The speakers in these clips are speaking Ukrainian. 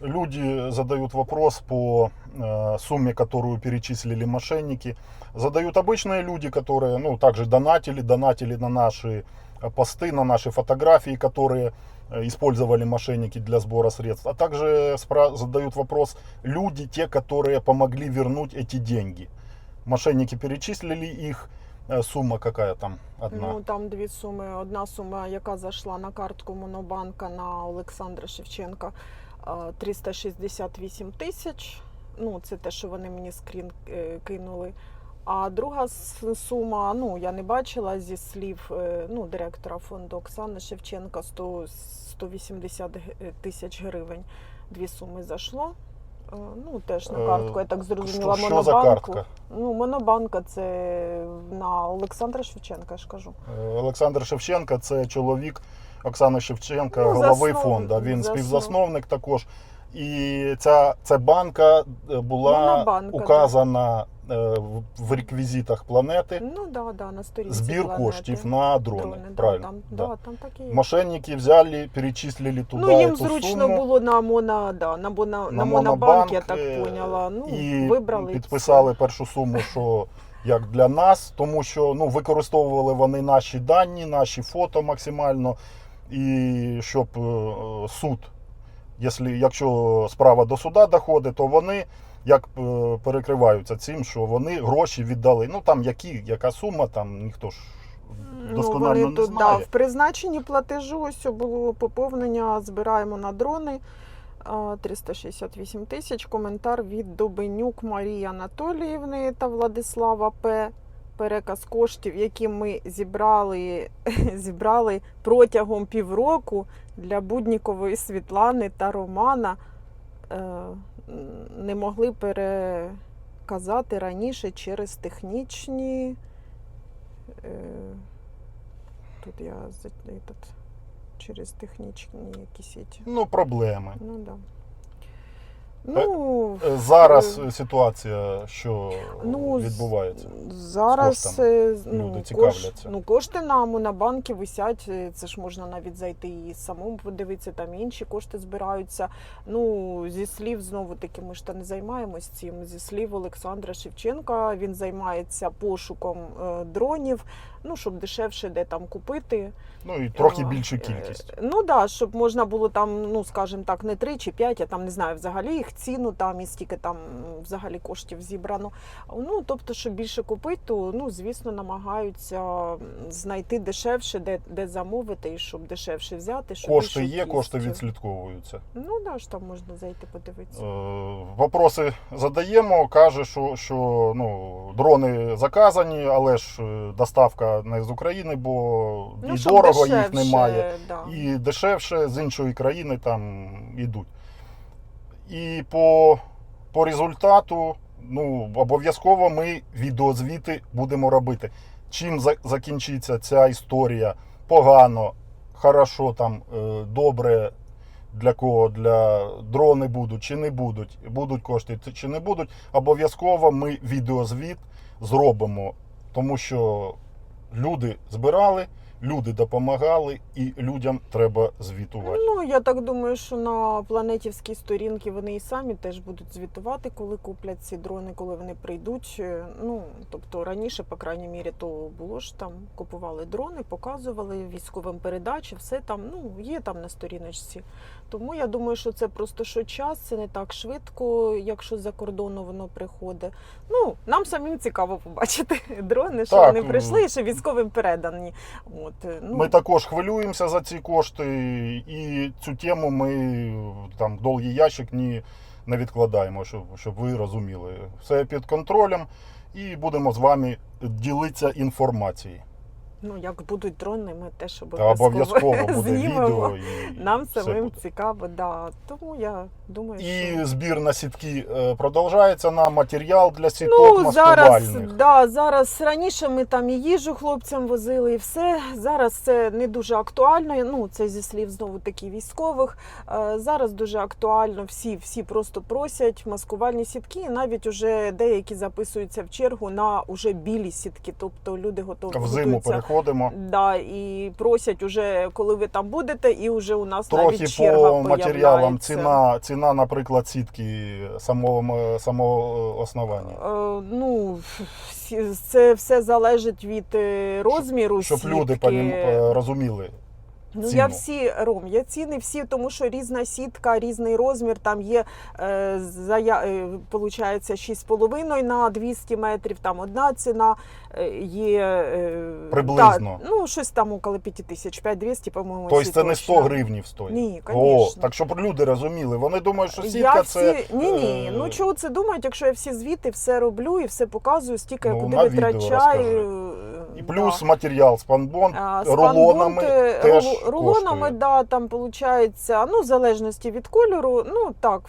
Люди задают вопрос по э, сумме, которую перечислили мошенники. Задают обычные люди, которые ну, также донатили, донатили на наши э, посты, на наши фотографии, которые э, использовали мошенники для сбора средств. А также задают вопрос люди, те, которые помогли вернуть эти деньги. Мошенники перечислили их. Сумма какая там одна? Ну там дві суми. Одна сума, яка зайшла на картку Монобанка на Олександра Шевченка, 368 тисяч. Ну, це те, що вони мені скрін е, кинули. А друга сума, ну я не бачила зі слів е, ну, директора фонду Оксани Шевченка 100, 180 тисяч гривень. Дві суми зайшло. Е, Ну, теж на Е, картку, я так зрозуміла, що- що за монобанку. картка? Ну, монобанка це на Олександра Шевченка, я ж кажу. Е, Олександр Шевченка це чоловік Оксани Шевченка, Ну, голови фонду. Він заснов- співзасновник також. І ця, ця банка е, була Монобанка, указана е, в- реквізитах планети. Ну да, да, на сторінці Збір планети. коштів на дрони. Дрони, да, правильно. там, да. да, там так і є. Мошенники взяли, перечислили туди Ну, їм зручно суму. було на моно, да, на, на, на монобанк, я е, так поняла. Ну, і вибрали. підписали першу суму, що як для нас, тому що ну, використовували вони наші дані, наші фото максимально, і щоб е, суд, якщо, якщо справа до суда доходить, то вони як е, перекриваються цим, що вони гроші віддали. Ну там які, яка сума, там ніхто ж Ну, вони не тут, да, в призначенні платежу ось було поповнення, збираємо на дрони. а, 368 тисяч. Коментар від Добенюк Марії Анатоліївни та Владислава П. Переказ коштів, які ми зібрали, зібрали протягом півроку для Буднікової Світлани та Романа, е, не могли переказати раніше через технічні. Е, Тут я через технічні якісь. Ну, проблеми. Ну да. Ну, Е, Зараз Е, е, ситуація, що ну, відбувається. Зараз е, ну, люди кош, цікавляться? ну, кошти нам на монобанки висять. е, Це ж можна навіть зайти і самому подивитися, там інші кошти збираються. Ну, зі слів, знову таки, ми ж та не займаємось цим. Зі слів Олександра Шевченка, він займається пошуком е, дронів, ну, щоб дешевше де там купити. Ну і трохи більшу е, кількість. Ну так, да, щоб можна було там, ну скажімо так, не 3 чи 5, я там не знаю взагалі їх ціну там і стільки там взагалі коштів зібрано. Ну тобто, щоб більше купити, то ну звісно намагаються знайти дешевше, де, де замовити, і щоб дешевше взяти. Щоб Кошти є, кошти відслідковуються. Ну да, ж там можна зайти подивитися. Е, Вопроси задаємо. Каже, що, що ну, дрони заказані, але ж е, доставка не з України, бо і Ну, щоб дорого їх немає. Да. І дешевше з іншої країни там ідуть. І по, по результату, ну, обов'язково ми відеозвіти будемо робити. Чим за- закінчиться ця історія погано, хорошо, там, е, добре, для кого, для дрони будуть чи не будуть, будуть кошти чи не будуть. Обов'язково ми відеозвіт зробимо, тому що люди збирали, люди допомагали, і людям треба звітувати. Ну, я так думаю, що на планетівській сторінці вони і самі теж будуть звітувати, коли куплять ці дрони, коли вони прийдуть. Е, Ну, тобто раніше, по крайній мірі, то було ж там, купували дрони, показували військовим передачі, все там, ну, є там на сторіночці. Тому я думаю, що це просто що час, це не так швидко, якщо з-за кордону воно приходить. Ну, нам самим цікаво побачити дрони, що Так, вони ну. прийшли, і що військовим передані. От, е, ну, Ми також хвилюємося за ці кошти, і цю тему ми там довгий ящик ні, не відкладаємо, щоб, щоб ви розуміли. Все під контролем і будемо з вами ділитися інформацією. Ну, як будуть дрони, ми теж обов'язково, обов'язково буде знімемо. відео. І Нам самим буде. цікаво, да. Тому я думаю, І що збір на сітки е, продовжується на матеріал для сіток ну зараз да, зараз раніше ми там і їжу хлопцям возили, і все. Зараз це не дуже актуально. Ну це зі слів знову таки військових. Е, Зараз дуже актуально. Всі, всі просто просять маскувальні сітки. І навіть уже деякі записуються в чергу на уже білі сітки. Тобто люди готові В приходимо. Да, і просять уже, коли ви там будете, і вже у нас Трохи навіть черга по матеріалам появляється. ціна, ціна, наприклад, сітки самого, самого основання. Е, ну, всі- це все залежить від е, розміру Щоб сітки. люди понім- е, розуміли. Ну, ціну. я всі ром, я ціни всі, тому що різна сітка, різний розмір. Там є е, зая, е, получається 6,5 на 200 метрів, там одна ціна е, є е, Приблизно. Та, ну, щось там около 5 тисяч, 5-200, по-моєму. Тобто це не 100 гривнів стоїть. Ні, О, так щоб люди розуміли. Вони думають, що Я всі... це. Ні, ні. е, Ну чого це думають, якщо я всі звіти все роблю і все показую, стільки я Ну, куди на відео витрачаю. І плюс да. матеріал спанбон А, рулонами теж рулонами, коштує. да, там виходить, ну, в залежності від кольору, ну так,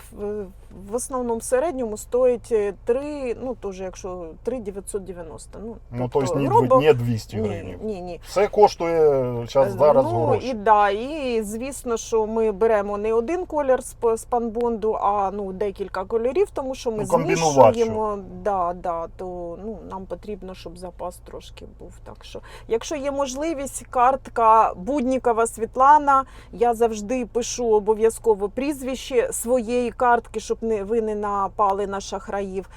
в, основному в середньому стоїть 3, ну теж якщо 3 990. Ну, Ну, тобто не, грубо- не 200 гривень. ні, ні. Все коштує зараз зараз ну, гроші. і да, і звісно, що ми беремо не один колір з, з панбонду, а ну декілька кольорів, тому що ми Ну, змішуємо. Да, да, то ну нам потрібно, щоб запас трошки був. Так що, якщо є можливість, картка Буднікова Світлана, я завжди пишу обов'язково прізвище своєї картки, щоб не ви не напали на шахраїв.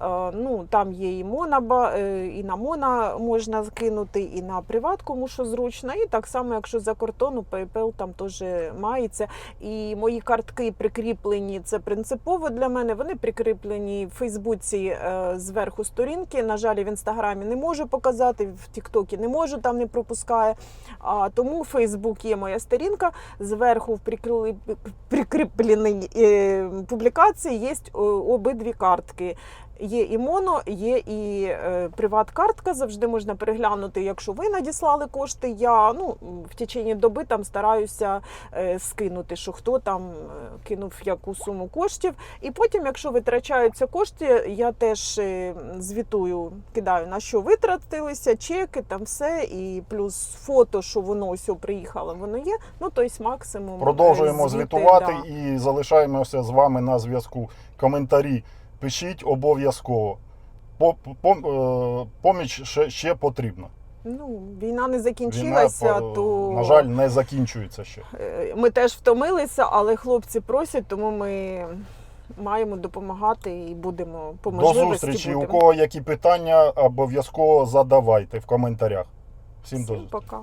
Е, Ну, там є і Монаба, е, і на Мона можна кинути, і на приват, кому що зручно. І так само, якщо за кордону, PayPal там теж мається. І мої картки прикріплені. Це принципово для мене. Вони прикріплені в Фейсбуці е, зверху сторінки. На жаль, в інстаграмі не можу показати, в Тіктокі не можу, там не пропускає. А тому Фейсбук є моя сторінка. Зверху в прикрі- публікації є е, обидві картки. Є і моно, є і е, приват-картка. Завжди можна переглянути, якщо ви надіслали кошти. Я ну в течение доби там стараюся е, скинути, що хто там е, кинув яку суму коштів. І потім, якщо витрачаються кошти, я теж е, звітую, кидаю на що витратилися, чеки, там все, і плюс фото, що воно ось приїхало, воно є. Ну тобто максимум е, Продовжуємо звіти, звітувати да. і залишаємося з вами на зв'язку. Коментарі пишіть обов'язково. Е, Поміч ще, ще потрібна. Ну, війна не закінчилася, по- то на жаль, не закінчується ще. Е, Ми теж втомилися, але хлопці просять, тому ми маємо допомагати і будемо по До зустрічі. У кого які питання, обов'язково задавайте в коментарях. Всім до зустрічі. пока.